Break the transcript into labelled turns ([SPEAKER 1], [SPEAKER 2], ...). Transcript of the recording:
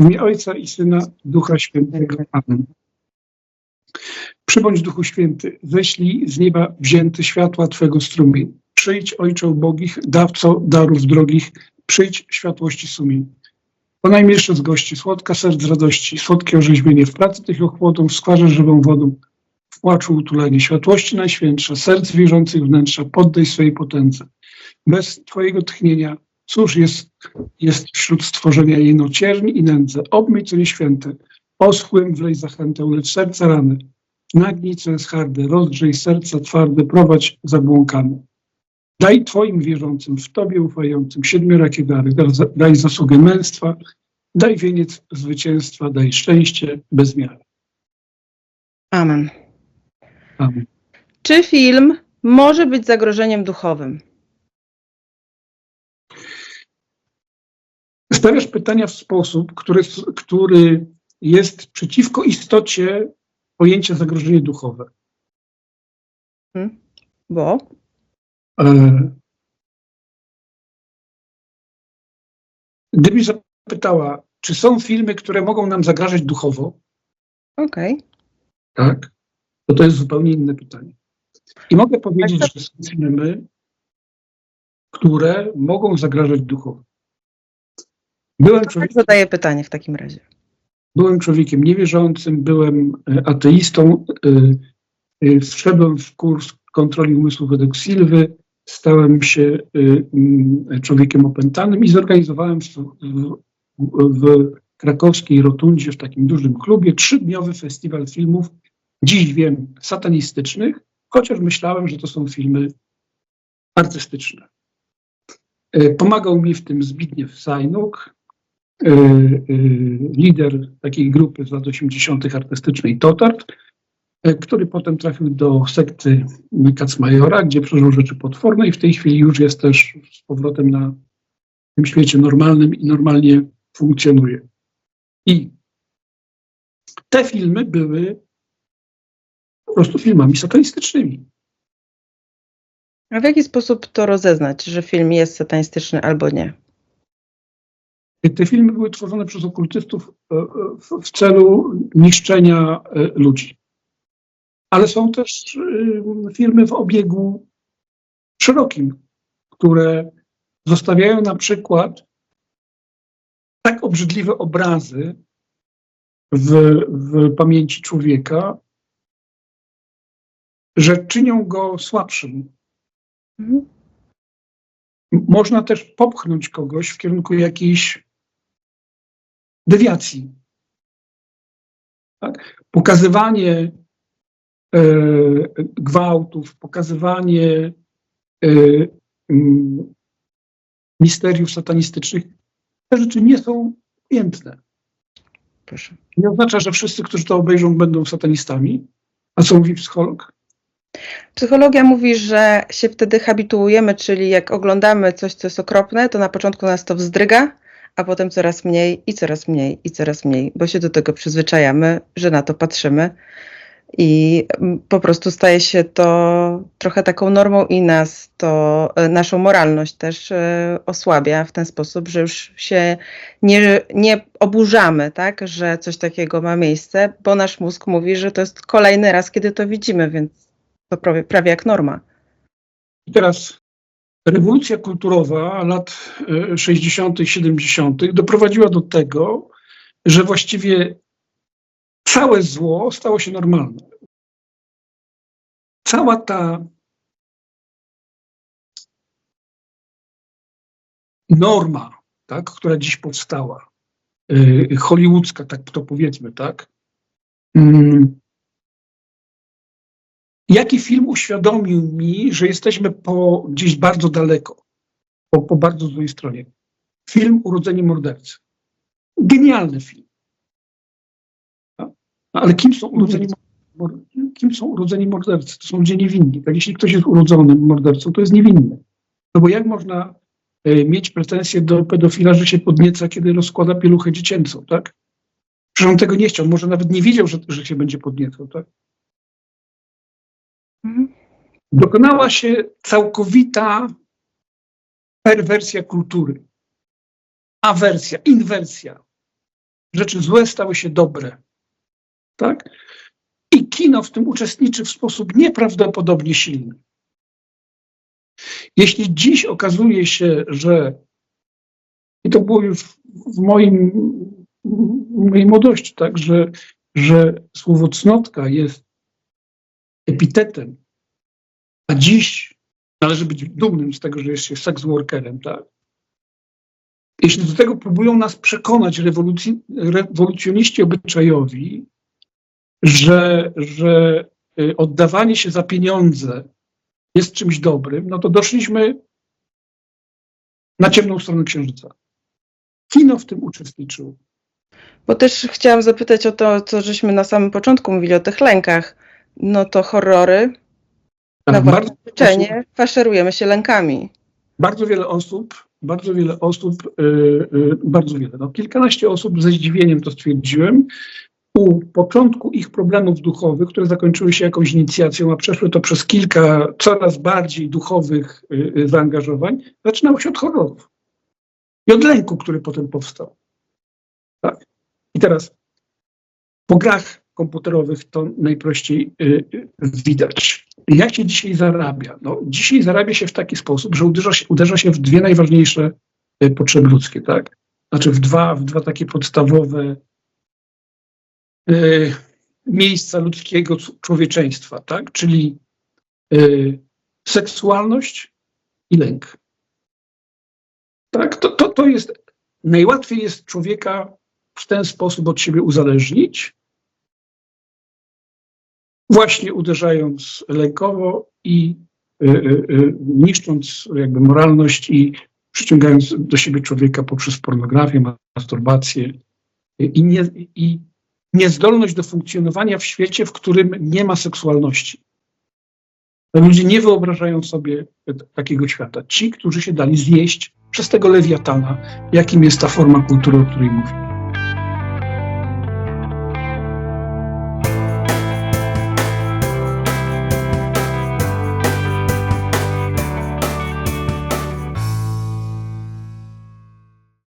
[SPEAKER 1] W imię Ojca i Syna, Ducha Świętego. Amen. Przybądź Duchu Święty, ześlij z nieba wzięty światła Twego strumień. Przyjdź, Ojcze ubogich, dawco darów drogich, przyjdź światłości sumień. Po najmilszy z gości, słodka serc radości, słodkie orzeźwienie, w pracy tych ochłotą, w skwarze żywą wodą, w płaczu utulenie, światłości najświętsza, serc wierzących wnętrza, poddaj swej potędze. Bez Twojego tchnienia, cóż jest, jest wśród stworzenia jeno cierń i nędzę, obmyj co nieświęte, oschłym wlej zachętę, lecz serca rany, nagnij co jest harde, rozgrzej serca twarde, prowadź zabłąkane. Daj Twoim wierzącym, w Tobie ufającym siedmiorakie dary, daj- daj zasługę męstwa, daj wieniec zwycięstwa, daj szczęście bez miary.
[SPEAKER 2] Amen.
[SPEAKER 1] Amen.
[SPEAKER 2] Czy film może być zagrożeniem duchowym?
[SPEAKER 1] Stawiasz pytania w sposób, który, który jest przeciwko istocie pojęcia zagrożenie duchowe.
[SPEAKER 2] Bo?
[SPEAKER 1] E, Gdybyś zapytała, czy są filmy, które mogą nam zagrażać duchowo,
[SPEAKER 2] Okej.
[SPEAKER 1] tak, to to jest zupełnie inne pytanie. I mogę powiedzieć,
[SPEAKER 2] Tak,
[SPEAKER 1] że są filmy, które mogą zagrażać duchowo. Byłem człowiekiem,
[SPEAKER 2] zadaję pytanie w takim razie.
[SPEAKER 1] byłem człowiekiem niewierzącym, byłem e, ateistą, e, e, wszedłem w kurs kontroli umysłu według Silwy, stałem się mm, człowiekiem opętanym i zorganizowałem w, w, krakowskiej rotundzie, w takim dużym klubie, trzydniowy festiwal filmów, dziś wiem, satanistycznych, chociaż myślałem, że to są filmy artystyczne. Pomagał mi w tym Zbigniew Sajnuk, lider takiej grupy z lat 80. artystycznej Totart, e, który potem trafił do sekty Kacmajora, gdzie przeżył rzeczy potworne i w tej chwili już jest też z powrotem na tym świecie normalnym i normalnie funkcjonuje. I te filmy były po prostu filmami satanistycznymi.
[SPEAKER 2] A w jaki sposób to rozeznać, że film jest satanistyczny albo nie?
[SPEAKER 1] Te filmy były tworzone przez okultystów e, e, w- celu niszczenia e, ludzi. Ale są też filmy w obiegu szerokim, które zostawiają na przykład tak obrzydliwe obrazy w, w pamięci człowieka, że czynią go słabszym.
[SPEAKER 2] Mhm.
[SPEAKER 1] Można też popchnąć kogoś w kierunku jakiejś dewiacji. Tak? Pokazywanie e, gwałtów, pokazywanie e, mm, misteriów satanistycznych, te rzeczy nie są ujętne.
[SPEAKER 2] Proszę.
[SPEAKER 1] Nie oznacza, że wszyscy, którzy to obejrzą, będą satanistami. A co mówi psycholog?
[SPEAKER 2] Psychologia mówi, że się wtedy habituujemy, czyli jak oglądamy coś, co jest okropne, to na początku nas to wzdryga, a potem coraz mniej i coraz mniej i coraz mniej, bo się do tego przyzwyczajamy, że na to patrzymy i mm, po prostu staje się to trochę taką normą i nas to, e, naszą moralność też e, osłabia w ten sposób, że już się nie, nie oburzamy, tak, że coś takiego ma miejsce, bo nasz mózg mówi, że to jest kolejny raz, kiedy to widzimy, więc to prawie, prawie jak norma.
[SPEAKER 1] I teraz rewolucja kulturowa lat e, 60., 70. doprowadziła do tego, że właściwie całe zło stało się normalne. Cała ta norma, tak, która dziś powstała, e, hollywoodzka, tak to powiedzmy, tak, mm, Jaki film uświadomił mi, że jesteśmy po, gdzieś bardzo daleko, po, po bardzo złej stronie? Film Urodzenie Mordercy. Genialny film. Tak? No, ale kim są, urodzeni, mor- kim są urodzeni mordercy? To są ludzie niewinni. Tak? Jeśli ktoś jest urodzonym mordercą, to jest niewinny. No bo jak można e, mieć pretensje do pedofila, że się podnieca, kiedy rozkłada pieluchę dziecięcą, tak? Przecież on tego nie chciał, może nawet nie wiedział, że, że się będzie podniecał, tak? Dokonała się całkowita perwersja kultury. Awersja, inwersja. rzeczy złe stały się dobre. Tak? I kino w tym uczestniczy w sposób nieprawdopodobnie silny. Jeśli dziś okazuje się, że i to było już w moim, w mojej młodości, tak, że, że słowo cnotka jest epitetem, a dziś należy być dumnym z tego, że jest się sex workerem, tak? Jeśli do tego próbują nas przekonać rewolucji, rewolucjoniści obyczajowi, że, że y, oddawanie się za pieniądze jest czymś dobrym, no to doszliśmy na ciemną stronę księżyca. Kino w tym uczestniczyło.
[SPEAKER 2] Bo też chciałam zapytać o to, co żeśmy na samym początku mówili, o tych lękach. No to horrory, na
[SPEAKER 1] bardzo,
[SPEAKER 2] życzenie faszerujemy się lękami.
[SPEAKER 1] bardzo wiele osób, bardzo wiele osób, y, y, bardzo wiele, no kilkanaście osób ze zdziwieniem to stwierdziłem, u początku ich problemów duchowych, które zakończyły się jakąś inicjacją, a przeszły to przez kilka coraz bardziej duchowych y, y, zaangażowań, zaczynało się od horrorów i od lęku, który potem powstał. Tak? I teraz po grach komputerowych to najprościej y, y, widać. Jak się dzisiaj zarabia? No, dzisiaj zarabia się w taki sposób, że uderza się, uderza się w dwie najważniejsze y, potrzeby ludzkie, tak? Znaczy w dwa, w dwa takie podstawowe y, miejsca ludzkiego człowieczeństwa, tak? Czyli y, seksualność i lęk. Tak, to, to, to jest, najłatwiej jest człowieka w ten sposób od siebie uzależnić, właśnie uderzając lękowo i y, y, y, niszcząc jakby moralność i przyciągając do siebie człowieka poprzez pornografię, masturbację i, nie, i niezdolność do funkcjonowania w świecie, w którym nie ma seksualności. Ludzie nie wyobrażają sobie takiego świata. Ci, którzy się dali zjeść przez tego lewiatana, jakim jest ta forma kultury, o której mówimy.